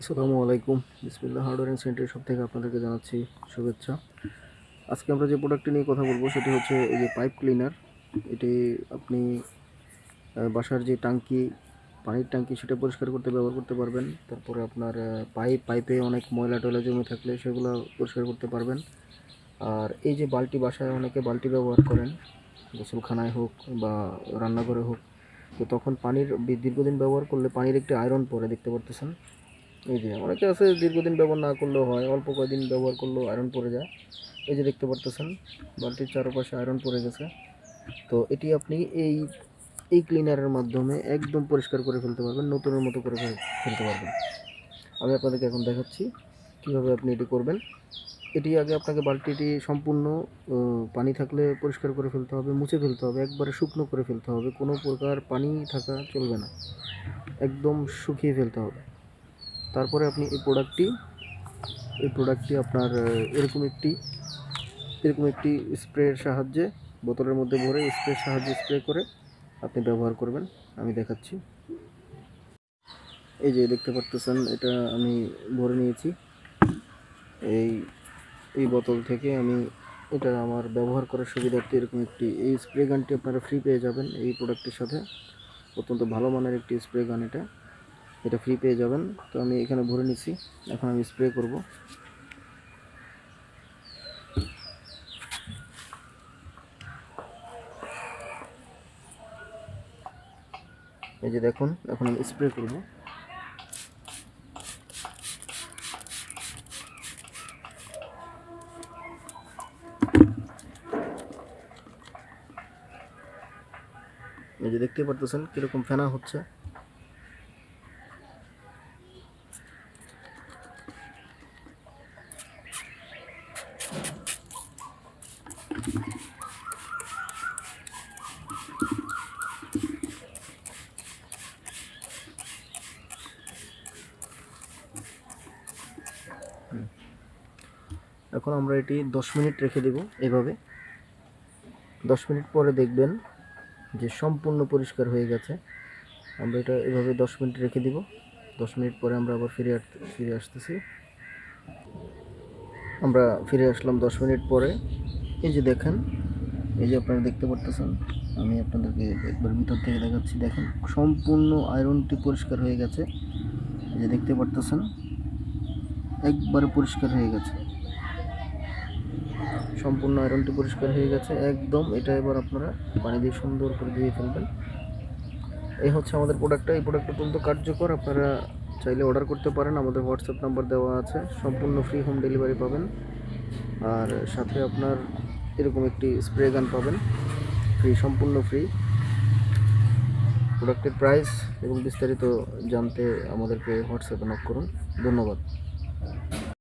আসসালামু আলাইকুম। বিসমিল্লাহ হার্ডওয়্যার সেন্টার সব থেকে আপনাদেরকে জানাচ্ছি শুভেচ্ছা। আজকে আমরা যে প্রোডাক্টটি নিয়ে কথা বলব সেটি হচ্ছে এই যে পাইপ ক্লিনার এটি আপনি বাসার যে টাঙ্কি, পানির টাঙ্কি সেটা পরিষ্কার করতে ব্যবহার করতে পারবেন। তারপরে আপনার পাইপ, পাইপে অনেক ময়লা টয়লা জমে থাকলে সেগুলো পরিষ্কার করতে পারবেন। আর এই যে বালতি বাসায় অনেকে বালতি ব্যবহার করেন গোসলখানায় হোক বা রান্নাঘরে হোক। তো তখন পানির দীর্ঘদিন ব্যবহার করলে পানির একটি আয়রন পরে, দেখতে পারতেছেন। এই যে, অনেকে আছে দীর্ঘদিন ব্যবহার না করলেও হয়, অল্প কয়েকদিন ব্যবহার করলেও আয়রন পড়ে যায়। এই যে দেখতে পারতেছেন, বালতির চারপাশে আয়রন পড়ে গেছে। তো এটি আপনি এই এই ক্লিনারের মাধ্যমে একদম পরিষ্কার করে ফেলতে পারবেন, নতুনের মতো করে ফেলতে পারবেন। আমি আপনাদেরকে এখন দেখাচ্ছি কীভাবে আপনি এটি করবেন। এটি আগে আপনাকে বালতিটি সম্পূর্ণ পানি থাকলে পরিষ্কার করে ফেলতে হবে, মুছে ফেলতে হবে, একবারে শুকনো করে ফেলতে হবে। কোনো প্রকার পানি থাকা চলবে না। একদম শুকিয়ে ফেলতে হবে। তারপরে আপনি এই প্রোডাক্টটি এই প্রোডাক্টটি আপনার এরকম একটি এরকম একটি স্প্রের সাহায্যে, বোতলের মধ্যে ভরে স্প্রের সাহায্যে স্প্রে করে আপনি ব্যবহার করবেন। আমি দেখাচ্ছি। এই যে দেখতে পারতেছেন, এটা আমি ভরে নিয়েছি। এই এই বোতল থেকে আমি এটা আমার ব্যবহার করার সুবিধার্থে এরকম একটি, এই স্প্রে গানটি আপনারা ফ্রি পেয়ে যাবেন এই প্রোডাক্টের সাথে। অত্যন্ত ভালো মানের একটি স্প্রে গান এটা। এটা ফ্রি পেয়ে যাবেন। তো আমি এখানে ভরে নিচ্ছি এখন আমি স্প্রে করব। এই যে দেখুন, এখন আমি স্প্রে করব। এই যে দেখতে পারতেছেন কীরকম ফেনা হচ্ছে। এখন আমরা এটি দশ মিনিট রেখে দেব এভাবে। দশ মিনিট পরে দেখবেন যে সম্পূর্ণ পরিষ্কার হয়ে গেছে। আমরা এটা এভাবে দশ মিনিট রেখে দিব। দশ মিনিট পরে আমরা আবার ফিরে ফিরে আসতেছি। আমরা ফিরে আসলাম দশ মিনিট পরে। এই যে দেখেন, এই যে আপনারা দেখতে পারতেছেন, আমি আপনাদেরকে একবার ভিতর থেকে দেখাচ্ছি। দেখেন, সম্পূর্ণ আয়রনটি পরিষ্কার হয়ে গেছে। এই যে দেখতে পারতেছেন একবারে পরিষ্কার হয়ে গেছে। সম্পূর্ণ আয়রনটি পরিষ্কার হয়ে গেছে, একদম। এটা এবার আপনারা পানি দিয়ে সুন্দর করে ধুয়ে ফেলবেন। এই হচ্ছে আমাদের প্রোডাক্টটা এই প্রোডাক্ট অত্যন্ত কার্যকর। আপনারা চাইলে অর্ডার করতে পারেন। আমাদের হোয়াটসঅ্যাপ নাম্বার দেওয়া আছে। সম্পূর্ণ ফ্রি হোম ডেলিভারি পাবেন। আর সাথে আপনার এরকম একটি স্প্রে গান পাবেন। ফ্রি সম্পূর্ণ ফ্রি প্রোডাক্টের প্রাইস এবং বিস্তারিত জানতে আমাদেরকে হোয়াটসঅ্যাপে নক করুন। ধন্যবাদ। Thank you.